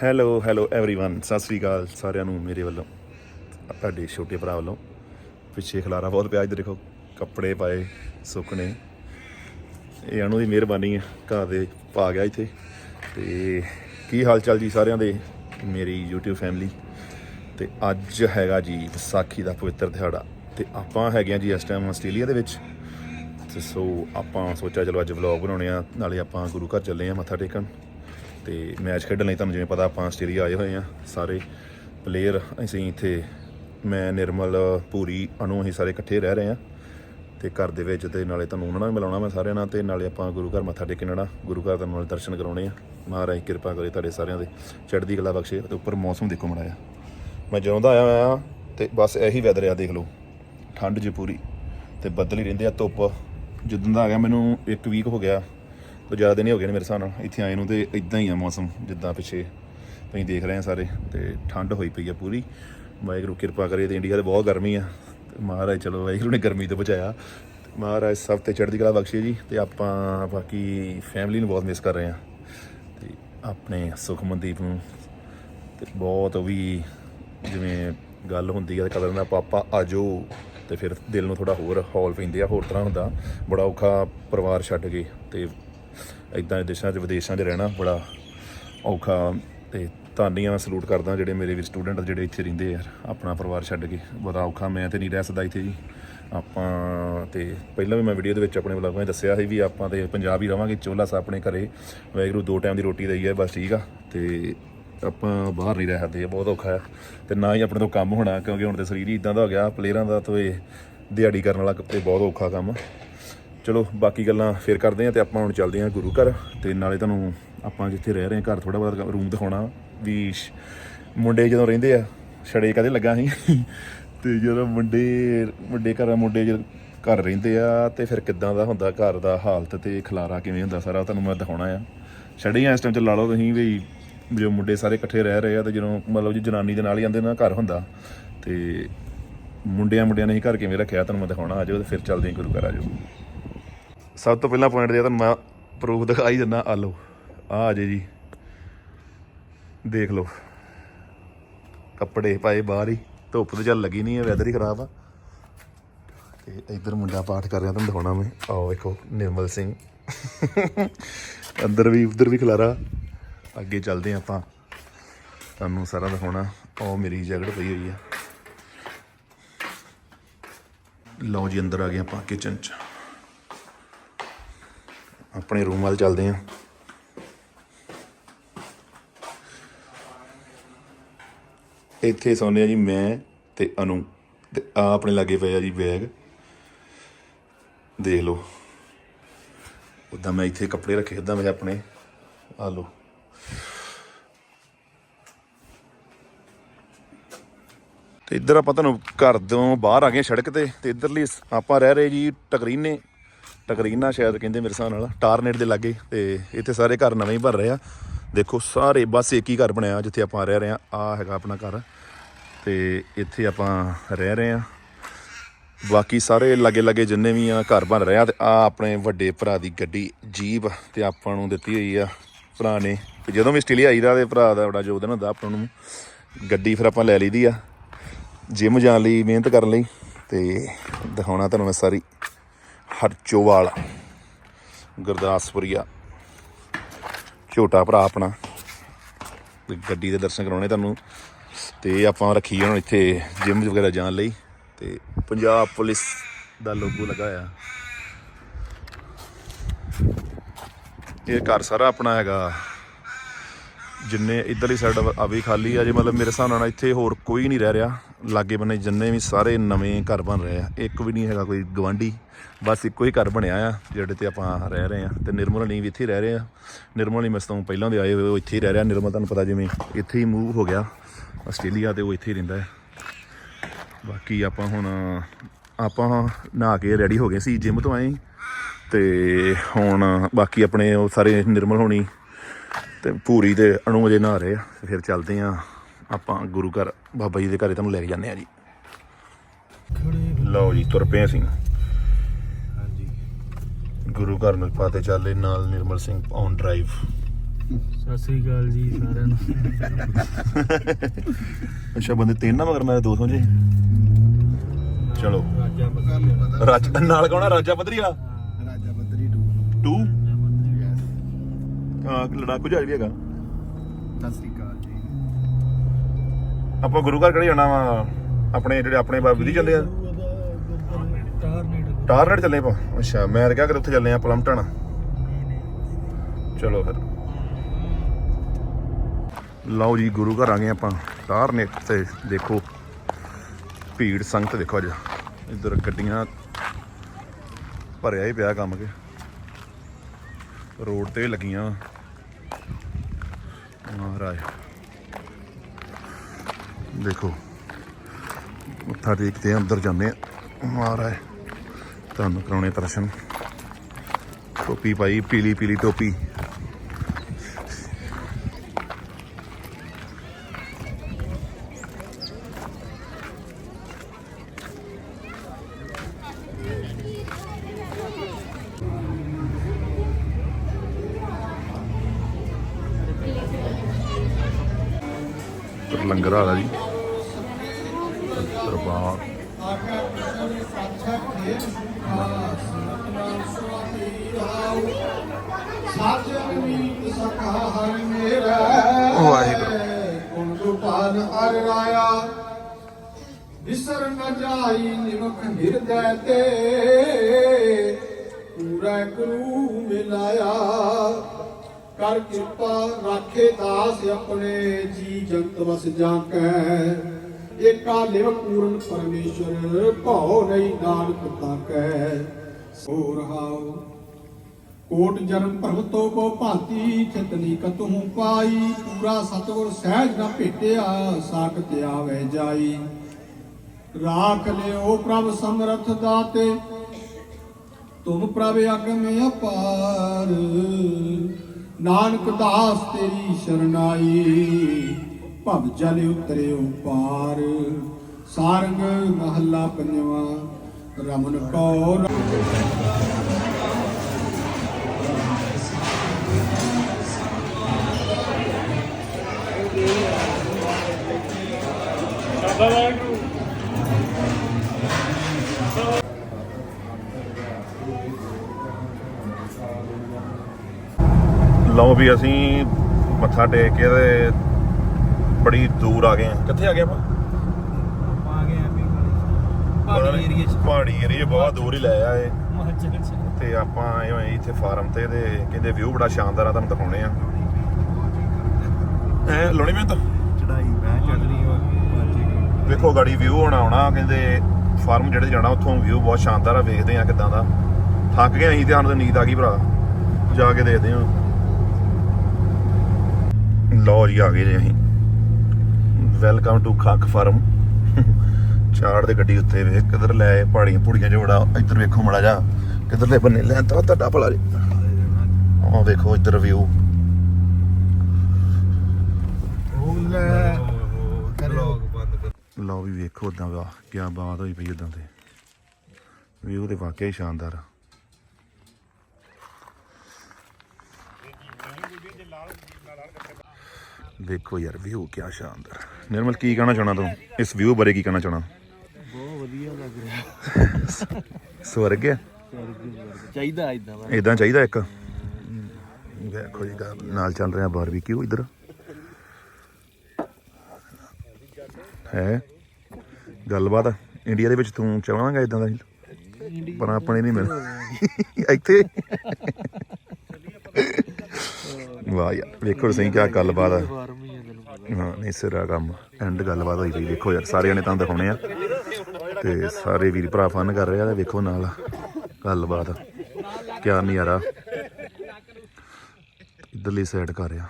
Hello hello everyone Sat Sri ਅਕਾਲ ਸਾਰਿਆਂ ਨੂੰ ਮੇਰੇ ਵੱਲੋਂ ਤੁਹਾਡੇ ਛੋਟੇ ਭਰਾ ਵੱਲੋਂ ਪਿੱਛੇ ਖਲਾਰਾ ਬਹੁਤ ਪਿਆ ਇੱਧਰ ਦੇਖੋ ਕੱਪੜੇ ਪਾਏ ਸੁੱਕਣੇ ਇਹ ਅਨੂ ਦੀ ਮਿਹਰਬਾਨੀ ਹੈ ਘਰ ਦੇ ਪਾ ਗਿਆ ਇੱਥੇ ਤੇ ਕੀ ਹਾਲ ਚਾਲ ਜੀ ਸਾਰਿਆਂ ਦੇ ਮੇਰੀ YouTube ਫੈਮਿਲੀ ਤੇ ਅੱਜ ਹੈਗਾ ਜੀ ਵਿਸਾਖੀ ਦਾ ਪਵਿੱਤਰ ਦਿਹਾੜਾ ਤੇ ਆਪਾਂ ਹੈਗੇ ਆ ਜੀ ਇਸ ਟਾਈਮ ਆਸਟ੍ਰੇਲੀਆ ਦੇ ਵਿੱਚ ਤੇ ਸੋ ਆਪਾਂ ਸੋਚਿਆ ਚਲੋ ਅੱਜ ਵਲੌਗ ਬਣਾਉਣੇ ਆ ਨਾਲੇ ਆਪਾਂ ਗੁਰੂ ਘਰ ਚੱਲੇ ਆ ਮੱਥਾ ਟੇਕਣ ਤੇ ਮੈਚ ਖੇਡਣ ਲਈ ਤੁਹਾਨੂੰ ਜਿਵੇਂ ਪਤਾ ਆਪਾਂ ਆਸਟ੍ਰੇਲੀਆ ਆਏ ਹੋਏ ਆ, ਸਾਰੇ ਪਲੇਅਰ ਅਸੀਂ ਇੱਥੇ, ਮੈਂ, ਨਿਰਮਲ ਪੂਰੀ ਅਨੂ, ਅਸੀਂ ਸਾਰੇ ਇਕੱਠੇ ਰਹਿ ਰਹੇ ਆ। ਤੇ ਘਰ ਦੇ ਵਿੱਚ ਤੇ ਨਾਲੇ ਤੁਹਾਨੂੰ ਉਹਨਾਂ ਨਾਲ ਮਿਲਾਉਣਾ ਮੈਂ ਸਾਰਿਆਂ ਨਾਲ ਤੇ ਨਾਲੇ ਆਪਾਂ ਗੁਰੂ ਘਰ ਮੱਥਾ ਟੇਕਣ ਜਾਣਾ, ਗੁਰੂ ਘਰ ਦਾ ਨਾਲ ਦਰਸ਼ਨ ਕਰਾਉਣੇ ਆ। ਮਹਾਰਾਜ ਕਿਰਪਾ ਕਰੇ ਤੁਹਾਡੇ ਸਾਰਿਆਂ ਦੇ, ਚੜ੍ਹਦੀ ਕਲਾ ਬਖਸ਼ੇ ਤੇ ਉੱਪਰ ਮੌਸਮ ਦੇਖੋ ਮੜਾਇਆ ਮੈਂ ਜਦੋਂ ਦਾ ਆਇਆ ਹੋਇਆ ਤੇ ਬਸ ਇਹੀ ਵੈਦਰ ਆ, ਦੇਖ ਲਓ। ਠੰਡ ਜੀ ਪੂਰੀ ਤੇ ਬੱਦਲ ਹੀ ਰਹਿੰਦੇ ਆ, ਧੁੱਪ। ਜਦੋਂ ਦਾ ਆ ਗਿਆ, ਮੈਨੂੰ ਇੱਕ ਵੀਕ ਹੋ ਗਿਆ। ਤੋਂ ਜ਼ਿਆਦਾ ਦਿਨ ਹੀ ਹੋ ਗਏ ਨੇ ਮੇਰੇ ਹਿਸਾਬ ਨਾਲ। ਇੱਥੇ ਆਏ ਨੂੰ ਤੇ ਇਦਾਂ ਹੀ ਆ ਮੌਸਮ, ਜਿੱਦਾਂ ਪਿੱਛੇ ਤੁਸੀਂ ਦੇਖ ਰਹੇ ਆ ਸਾਰੇ। ਤੇ ਠੰਡ ਹੋਈ ਪਈ ਆ ਪੂਰੀ। ਵਾਹਿਗੁਰੂ ਕਿਰਪਾ ਕਰੇ ਤੇ ਇੰਡੀਆ ਤੇ ਬਹੁਤ ਗਰਮੀ ਆ। ਤੇ ਮਹਾਰਾਜ, ਚਲੋ ਵਾਹਿਗੁਰੂ ਨੇ ਗਰਮੀ ਤੋਂ ਬਚਾਇਆ। ਤੇ ਮਹਾਰਾਜ ਸਭ ਤੇ ਚੜ੍ਹਦੀ ਕਲਾ ਬਖਸ਼ੇ ਜੀ। ਤੇ ਆਪਾਂ ਬਾਕੀ ਫੈਮਿਲੀ ਨੂੰ ਬਹੁਤ ਮਿਸ ਕਰ ਰਹੇ ਆ। ਤੇ ਆਪਣੇ ਸੁਖਮਨਦੀਪ ਨੂੰ ਤੇ ਬਹੁਤ ਉਹ ਵੀ ਜਿਵੇਂ ਗੱਲ ਹੁੰਦੀ ਹੈ ਕਦਰ ਨਾਲ, ਪਾਪਾ ਆਜੋ ਤੇ ਫਿਰ ਦਿਲ ਨੂੰ ਥੋੜਾ ਹੋਰ ਹੌਲ ਪੈਂਦੇ ਆ, ਹੋਰ ਤਰ੍ਹਾਂ ਹੁੰਦਾ। ਬੜਾ ਔਖਾ ਪਰਿਵਾਰ ਛੱਡ ਕੇ ਤੇ ਇਦਾਂ ਦੇ ਦੇਸ਼ਾਂ 'ਚ ਵਿਦੇਸ਼ਾਂ 'ਚ ਰਹਿਣਾ ਬੜਾ ਔਖਾ ਤੇ ਧੰਨਵਾਦ ਸਲੂਟ ਕਰਦਾ ਜਿਹੜੇ ਮੇਰੇ ਵੀ ਸਟੂਡੈਂਟ ਜਿਹੜੇ ਇੱਥੇ ਰਹਿੰਦੇ ਯਾਰ, ਆਪਣਾ ਪਰਿਵਾਰ ਛੱਡ ਕੇ। ਬੜਾ ਔਖਾ, ਮੈਂ ਤੇ ਨਹੀਂ ਰਹਿ ਸਕਦਾ ਇੱਥੇ ਜੀ। ਆਪਾਂ ਤੇ ਪਹਿਲਾਂ ਵੀ ਮੈਂ ਵੀਡੀਓ ਦੇ ਵਿੱਚ ਆਪਣੇ ਵਲੌਗਾਂ 'ਚ ਦੱਸਿਆ ਸੀ ਵੀ ਆਪਾਂ ਤੇ ਪੰਜਾਬ ਹੀ ਰਵਾਂਗੇ, ਚੋਲਾ ਸਾ ਆਪਣੇ ਘਰੇ। ਵੈਗਰੂ ਦੋ ਟਾਈਮ ਦੀ ਰੋਟੀ ਦਈ ਹੈ ਬਸ ਠੀਕ ਆ। ਤੇ ਆਪਾਂ ਬਾਹਰ ਨਹੀਂ ਰਹਿ ਸਕਦੇ ਬਹੁਤ ਔਖਾ ਹੈ ਤੇ ਨਾ ਹੀ ਆਪਣੇ ਤੋਂ ਕੰਮ ਹੋਣਾ, ਕਿਉਂਕਿ ਹੁਣ ਤੇ ਸਰੀਰ ਹੀ ਇਦਾਂ ਦਾ ਹੋ ਗਿਆ ਪਲੇਅਰਾਂ ਦਾ ਤਾਂ ਇਹ ਦਿਹਾੜੀ ਕਰਨ ਵਾਲਾ ਤੇ ਬਹੁਤ ਔਖਾ ਕੰਮ। ਚਲੋ, ਬਾਕੀ ਗੱਲਾਂ ਫੇਰ ਕਰਦੇ ਆ ਤੇ ਆਪਾਂ ਹੁਣ ਚੱਲਦੇ ਆ ਗੁਰੂ ਘਰ ਤੇ ਨਾਲੇ ਤੁਹਾਨੂੰ ਆਪਾਂ ਜਿੱਥੇ ਰਹਿ ਰਹੇ ਆ ਘਰ ਥੋੜਾ ਬਹੁਤਾ ਰੂਮ ਦਿਖਾਉਣਾ ਵੀ ਮੁੰਡੇ ਜਦੋਂ ਰਹਿੰਦੇ ਆ, ਛੜੇ ਕਦੇ ਲੱਗਾ ਸੀ? ਤੇ ਜਦੋਂ ਮੁੰਡੇ ਮੁੰਡੇ ਘਰ ਮੁੰਡੇ ਜਦ ਘਰ ਰਹਿੰਦੇ ਆ ਤੇ ਫਿਰ ਕਿੱਦਾਂ ਦਾ ਹੁੰਦਾ ਘਰ ਦਾ ਹਾਲਤ ਤੇ ਖਲਾਰਾ ਕਿਵੇਂ ਹੁੰਦਾ ਸਾਰਾ ਤੁਹਾਨੂੰ ਮੈਂ ਦਿਖਾਉਣਾ ਆ। ਛੜੇ ਆ, ਇਸ ਟਾਈਮ ਤੇ ਲਾ ਲਓ ਤੁਸੀਂ ਵੀ ਜੋ ਮੁੰਡੇ ਸਾਰੇ ਇਕੱਠੇ ਰਹਿ ਰਹੇ ਆ ਤੇ ਜਦੋਂ ਮਤਲਬ ਜੀ ਜਨਾਨੀ ਦੇ ਨਾਲ ਹੀ ਆਂਦੇ ਨਾ ਘਰ ਹੁੰਦਾ ਤੇ ਮੁੰਡਿਆਂ ਮੁੰਡਿਆਂ ਨੇ ਹੀ ਘਰ ਕਿਵੇਂ ਰੱਖਿਆ, ਤੁਹਾਨੂੰ ਮੈਂ ਦਿਖਾਉਣਾ ਆਜੋ ਤੇ ਫਿਰ ਚੱਲਦੇ ਹਾਂ ਗੁਰੂ ਘਰ ਆਜੋ ਸਭ ਤੋਂ ਪਹਿਲਾਂ ਪੁਆਇੰਟ ਜੇ ਤਾਂ ਮੈਂ ਪ੍ਰੂਫ ਹੀ ਦਿੰਦਾ, ਆ ਲਓ, ਆ ਆ ਜੇ ਜੀ। ਦੇਖ ਲਓ। ਕੱਪੜੇ ਪਾਏ ਬਾਹਰ ਹੀ, ਧੁੱਪ ਤੇ ਚੱਲ ਲੱਗੀ ਨਹੀਂ ਹੈ ਵੈਦਰ ਹੀ ਖਰਾਬ ਆ। ਤੇ ਇੱਧਰ ਮੁੰਡਾ ਪਾਠ ਕਰ ਰਿਹਾ, ਤੁਹਾਨੂੰ ਦਿਖਾਉਣਾ ਮੈਂ। ਆਓ ਵੇਖੋ, ਨਿਰਮਲ ਸਿੰਘ। ਅੰਦਰ ਵੀ, ਉੱਧਰ ਵੀ ਖਲਾਰਾ। ਅੱਗੇ ਚੱਲਦੇ ਹਾਂ ਆਪਾਂ। ਤੁਹਾਨੂੰ ਸਾਰਾ ਦਿਖਾਉਣਾ। ਉਹ ਮੇਰੀ ਜੈਕਟ ਪਈ ਹੋਈ ਆ। ਲਓ ਜੀ, ਅੰਦਰ ਆ ਗਏ ਆਪਾਂ ਕਿਚਨ 'ਚ। ਆਪਣੇ ਰੂਮ ਵੱਲ ਚੱਲਦੇ ਹਾਂ। ਇੱਥੇ ਸੌਂਦੇ ਆ ਜੀ ਮੈਂ ਤੇ ਅਨੂ ਤੇ ਆ ਆਪਣੇ ਲਾਗੇ ਪਏ ਆ ਜੀ ਬੈਗ। ਦੇਖ ਲਓ। ਉਦਾਂ ਮੈਂ ਇੱਥੇ ਕੱਪੜੇ ਰੱਖੇ ਉਦਾਂ ਮੈਂ ਆਪਣੇ। ਆ ਲਓ। ਤੇ ਇੱਧਰ ਆਪਾਂ ਤੁਹਾਨੂੰ ਘਰ ਤੋਂ ਬਾਹਰ ਆ ਗਏ ਸੜਕ ਤੇ ਤੇ ਇੱਧਰਲੀ ਸ- ਆਪਾਂ ਰਹਿ ਰਹੇ ਜੀ ਟਕਰੀਨੇ। ਟਕਰੀਨਾ ਸ਼ਾਇਦ ਕਹਿੰਦੇ ਮੇਰੇ ਹਿਸਾਬ ਨਾਲ, ਟਾਰਨੇਟ ਦੇ ਲਾਗੇ ਤੇ ਇੱਥੇ ਸਾਰੇ ਘਰ ਨਵੇਂ ਹੀ ਬਣ ਰਹੇ ਆ। ਦੇਖੋ, ਸਾਰੇ ਬਸ ਇੱਕ ਹੀ ਘਰ ਬਣਿਆ, ਜਿੱਥੇ ਆਪਾਂ ਰਹਿ ਰਹੇ ਆ। ਆ ਹੈਗਾ ਆਪਣਾ ਘਰ। ਤੇ ਇੱਥੇ ਆਪਾਂ ਰਹਿ ਰਹੇ ਆ। ਬਾਕੀ ਸਾਰੇ ਲਾਗੇ ਲਾਗੇ ਜਿੰਨੇ ਵੀ ਆ ਘਰ ਬਣ ਰਹੇ ਆ ਤੇ ਆ ਆਪਣੇ ਵੱਡੇ ਭਰਾ ਦੀ ਗੱਡੀ, ਜੀਪ ਤੇ ਆਪਾਂ ਨੂੰ ਦਿੱਤੀ ਹੋਈ ਆ ਭਰਾ ਨੇ। ਤੇ ਜਦੋਂ ਵੀ ਆਸਟ੍ਰੇਲੀਆ ਆਈਦਾ ਤੇ ਭਰਾ ਦਾ ਬੜਾ ਯੋਗਦਾਨ ਹੁੰਦਾ ਆਪਾਂ ਨੂੰ। ਗੱਡੀ ਫਿਰ ਆਪਾਂ ਲੈ ਲਈਦੀ ਆ, ਜਿਮ ਜਾਣ ਲਈ, ਮਿਹਨਤ ਕਰਨ ਲਈ। ਤੇ ਦਿਖਾਉਣਾ ਤੁਹਾਨੂੰ ਮੈਂ ਸਾਰੀ। ਹਰਚੋਵਾਲ। ਗੁਰਦਾਸਪੁਰੀਆ। ਛੋਟਾ ਭਰਾ ਆਪਣਾ। ਗੱਡੀ ਦੇ ਦਰਸ਼ਨ ਕਰਾਉਣੇ ਤੁਹਾਨੂੰ। ਤੇ ਆਪਾਂ ਰੱਖੀ ਹੁਣ ਇੱਥੇ ਜਿਮ ਵਗੈਰਾ ਜਾਣ ਲਈ। ਤੇ ਪੰਜਾਬ ਪੁਲਿਸ ਦਾ ਲੋਗੋ ਲਗਾਇਆ ਇਹ ਘਰ ਸਾਰਾ ਆਪਣਾ ਹੈਗਾ। ਜਿੰਨੇ ਇਧਰਲੀ ਸਾਈਡ ਆ ਵੀ ਖਾਲੀ ਆ ਜੇ, ਮਤਲਬ ਮੇਰੇ ਹਿਸਾਬ ਨਾਲ ਇੱਥੇ ਹੋਰ ਕੋਈ ਨਹੀਂ ਰਹਿ ਰਿਹਾ। ਲਾਗੇ ਬੰਨੇ ਜਿੰਨੇ ਵੀ ਸਾਰੇ ਨਵੇਂ ਘਰ ਬਣ ਰਹੇ ਆ, ਇੱਕ ਵੀ ਨਹੀਂ ਹੈਗਾ ਕੋਈ ਗਵਾਂਢੀ ਬਸ ਇੱਕੋ ਹੀ ਘਰ ਬਣਿਆ ਆ, ਜਿਹੜੇ ਤੇ ਆਪਾਂ ਰਹਿ ਰਹੇ ਆ। ਤੇ ਨਿਰਮਲ ਨਹੀਂ ਵੀ ਇੱਥੇ ਹੀ ਰਹਿ ਰਹੇ ਆ। ਨਿਰਮਲ ਨਹੀਂ ਮਸਤੋਂ ਪਹਿਲਾਂ ਦੇ ਆਏ ਹੋਏ, ਉਹ ਇੱਥੇ ਹੀ ਰਹਿ ਰਿਹਾ। ਨਿਰਮਲ ਤੁਹਾਨੂੰ ਪਤਾ ਜਿਵੇਂ ਇੱਥੇ ਹੀ ਮੂਵ ਹੋ ਗਿਆ, ਆਸਟ੍ਰੇਲੀਆ ਤੇ ਉਹ ਇੱਥੇ ਹੀ ਰਹਿੰਦਾ ਹੈ। ਬਾਕੀ ਆਪਾਂ ਹੁਣ, ਆਪਾਂ ਨਹਾ ਕੇ ਰੈਡੀ ਹੋ ਗਏ ਸੀ ਜਿਮ ਤੋਂ ਆਏ। ਤੇ ਹੁਣ ਬਾਕੀ ਆਪਣੇ ਉਹ ਸਾਰੇ ਨਿਰਮਲ ਹੋਣੀ ਤੇ ਪੂਰੀ ਤੇ ਅਣੂ ਅਜੇ ਨਹਾ ਰਹੇ ਆ ਫਿਰ ਚੱਲਦੇ ਆ ਆਪਾਂ ਗੁਰੂ ਘਰ ਬਾਬਾ ਜੀ ਦੇ ਘਰੇ ਤੁਹਾਨੂੰ ਲੈ ਕੇ ਜਾਂਦੇ ਆ ਜੀ। ਲਓ ਜੀ ਤੁਰ ਪਏ ਅਸੀਂ। ਹਾਂਜੀ। ਗੁਰੂ ਘਰ ਨੂੰ ਪਾਤੇ ਚੱਲੇ ਨਾਲ ਨਿਰਮਲ ਸਿੰਘ ਔਨ ਡਰਾਈਵ ਸਤਿ ਸ੍ਰੀ ਅਕਾਲ ਜੀ ਸਾਰਿਆਂ ਨੂੰ। ਅੱਛਾ ਬੰਦੇ ਤਿੰਨ ਨਾ ਮਗਰ ਮੈਂ ਦੋ ਸਮਝੇ ਚਲੋ। ਰਾਜਾ ਨਾਲ ਕੌਣਾ ਰਾਜਾ ਪਦਰੀਆ ਰਾਜਾ ਬੱਦਰੀ 2 2 ਹਾਂ ਲੜਾਕੂ ਜਹਾਜ਼ ਵੀ ਹੈਗਾ। ਸਤਿ ਸ੍ਰੀ ਅਕਾਲ ਜੀ। ਆਪਾਂ ਗੁਰੂ ਘਰ ਕਿਹੜੇ ਜਾਣਾ ਵਾ? ਆਪਣੇ ਜਿਹੜੇ ਆਪਣੇ ਬਾਬੂ ਦੀ ਚੱਲੇ ਆ। ਟਾਰਨੇਟ ਚੱਲੇ ਆਪਾਂ। ਅੱਛਾ ਮੈਂ ਤਾਂ ਕਿਹਾ ਕਿ ਉੱਥੇ ਚੱਲੇ ਆ ਪਲਮਟਨ ਚਲੋ ਫਿਰ। ਲਓ ਜੀ ਗੁਰੂ ਘਰ ਆ ਗਏ ਆਪਾਂ। ਟਾਰਨਟ ਤੇ ਦੇਖੋ। ਭੀੜ ਸੰਗਤ ਦੇਖੋ ਅੱਜ। ਇੱਧਰ ਗੱਡੀਆਂ ਭਰਿਆ ਹੀ ਪਿਆ ਕੰਮ ਕੇ। ਰੋਡ ਤੇ ਲੱਗੀਆਂ। ਵਾਂ। ਮਹਾਰਾਜ ਦੇਖੋ, ਮੱਥਾ ਟੇਕਦੇ ਅੰਦਰ ਜਾਂਦੇ ਆ। ਮਹਾਰਾਜ, ਤੁਹਾਨੂੰ ਕਰਾਉਣੇ ਦਰਸ਼ਨ। ਟੋਪੀ ਪਾਈ ਪੀਲੀ ਪੀਲੀ ਟੋਪੀ। ਲੰਗਰ ਵਾਲਾ ਜੀ। ਦਰਬਾਰ। ਹਰ ਮੇਰਾ ਵਾਹਿਗੁਰੂ। ਗੁਣ ਅਰ ਰਾਇਆ ਵਿਸਰ ਨ ਜਾਈ ਨਿਮਖ ਹਿਰਦੈ ਤੇ ਪੂਰਾ ਗੁਰੂ ਮਿਲਾਇਆ ਕਰ ਕਿਰਪਾ ਰਾਖੇ ਦਾਸ ਆਪਣੇ ਜੀ ਜੰਤ ਵਸ ਜਾਕੈ। ਏਕਾ ਲਿਵ ਪੂਰਨ ਪਰਮੇਸ਼ਰ, ਭਉ ਨਹੀਂ ਨਾਨਕ ਤਾਕੈ। ਸੋ ਰਹਾਉ ਕੋਟ ਜਨਮ ਭਰਮਤੋ ਕੋ ਭਾਂਤੀ, ਚਿਤਨੀ ਕਤਹੂ ਪਾਈ। ਪੂਰਾ ਸਤਗੁਰ ਸਹਿਜ ਨਾ ਭੇਟਿਆ ਸਾਖਤ ਆਵੇ ਜਾਈ। ਰਾਖ ਲਿਓ ਪ੍ਰਭ ਸਮਰਥ ਦਾਤੇ। ਤੁਮ ਪ੍ਰਭ ਅਗਮ ਅਪਾਰ। ਨਾਨਕ ਦਾਸ ਤੇਰੀ ਸ਼ਰਨਾਈ ਭਵ ਜਲ ਉਤਰਿਓ ਪਾਰ ਸਾਰੰਗ ਮਹੱਲਾ ਪੰਜਵਾਂ ਰਮਨ ਕੌਰ। ਲਓ ਵੀ ਅਸੀਂ ਮੱਥਾ ਟੇਕ ਕੇ ਤੇ ਬੜੀ ਦੂਰ ਆ ਗਏ ਆ ਕਿੱਥੇ ਆ ਗਏ ਆਪਾਂ? ਆ ਗਏ ਐਪੀ ਪਹਾੜੀ ਏਰੀਏ ਚ। ਪਹਾੜੀ ਏਰੀਏ ਬਹੁਤ ਦੂਰ ਹੀ ਲੈ ਆਏ। ਤੇ ਆਪਾਂ ਆਏ ਹੋਏ ਇੱਥੇ ਫਾਰਮ ਤੇ ਤੇ ਕਹਿੰਦੇ ਵਿਊ ਬੜਾ ਸ਼ਾਨਦਾਰ ਆ ਤੁਹਾਨੂੰ ਦਿਖਾਉਣੇ ਆ। ਐ ਲੋਣੀ ਮੈਂ ਤਾਂ ਚੜਾਈ ਮੈਂ ਚੱਲ ਰਹੀ ਹਾਂ। ਵੇਖੋ ਗਾੜੀ ਵਿਊ ਹੁਣ ਆਉਣਾ ਕਹਿੰਦੇ ਫਾਰਮ ਜਿਹੜੇ ਜਾਣਾ ਉੱਥੋਂ ਵਿਊ ਬਹੁਤ ਸ਼ਾਨਦਾਰ ਆ ਵੇਖਦੇ ਆ ਕਿਦਾਂ ਦਾ। ਥੱਕ ਗਏ ਅਸੀਂ ਤੇ ਸਾਨੂੰ ਤਾਂ ਨੀਂਦ ਆ ਗਈ ਭਰਾ। ਜਾ ਕੇ ਦੇਖਦੇ ਆ ਲਓ ਜੀ ਆ ਗਏ ਜੀ ਅਸੀਂ। Welcome to Khakk farm. ਚਾੜ ਦੇ ਗੱਡੀ ਉੱਤੇ ਵੇਖ ਕਿੱਧਰ ਲੈ ਆਏ ਪਹਾੜੀਆਂ ਪੂੜੀਆਂ ਜਿਹੜਾ ਇੱਧਰ ਵੇਖੋ ਮੜਾ ਜਾ ਕਿੱਧਰਲੇ ਬੰਨੇ ਲੈ ਤਾ ਤੁਹਾਡਾ ਭਲਾ ਜੀ। ਆਹ ਵੇਖੋ ਇੱਧਰ ਵਿਊ ਉਹ ਲੈ ਵੀ ਵੇਖੋ ਉਦਾਂ ਵਾਹ ਕੀ ਬਾਤ ਹੋਈ ਪਈ ਉਦਾਂ ਤੇ। ਵਿਊ ਤੇ ਵਾਕਿਆ ਹੀ ਸ਼ਾਨਦਾਰ। ਆ ਵੇਖੋ ਯਾਰ ਵਿਊ ਕੀ ਸ਼ਾਨਦਾਰ। ਨਿਰਮਲ ਕੀ ਕਹਿਣਾ ਚਾਹਣਾ ਤੂੰ? ਇਸ ਵਿਊ ਬਾਰੇ ਕੀ ਕਹਿਣਾ ਚਾਹਣਾ ਬਹੁਤ ਵਧੀਆ ਲੱਗ ਰਿਹਾ। ਸਵਰਗ ਹੈ? ਚਾਹੀਦਾ ਇਦਾਂ ਇਦਾਂ ਚਾਹੀਦਾ ਇੱਕ? ਵੇਖੋ ਜੀ ਨਾਲ ਚੱਲ ਰਿਹਾ ਬਾਰਬੀਕਿਊ ਇੱਧਰ। ਹੈ? ਗੱਲਬਾਤ। ਇੰਡੀਆ ਦੇ ਵਿੱਚ ਤੂੰ ਚਾਹਾਂਗਾ ਇਦਾਂ ਦਾ? ਪਰ ਆਪਣੇ ਨਹੀਂ ਮਿਲ ਇੱਥੇ? ਵਾਹ ਯਾਰ, ਵੇਖੋ ਸਹੀ ਕਿਆ ਗੱਲਬਾਤ ਆ। ਫਾਰਮ ਹੀ ਆ ਹਾਂ ਨਹੀਂ, ਸਿਰਾ ਕੰਮ ਐਂਡ ਗੱਲਬਾਤ ਹੋਈ ਪਈ, ਵੇਖੋ ਯਾਰ, ਸਾਰਿਆਂ ਨੇ ਤੁਹਾਨੂੰ ਦਿਖਾਉਣੇ ਆ। ਤੇ ਸਾਰੇ ਵੀਰ ਭਰਾ ਫਨ ਕਰ ਰਹੇ ਆ, ਤੇ ਵੇਖੋ ਨਾਲ ਗੱਲਬਾਤ, ਕਿਆ ਨਜ਼ਾਰਾ। ਇਧਰਲੀ ਸਾਈਡ ਕਰ ਰਿਹਾ।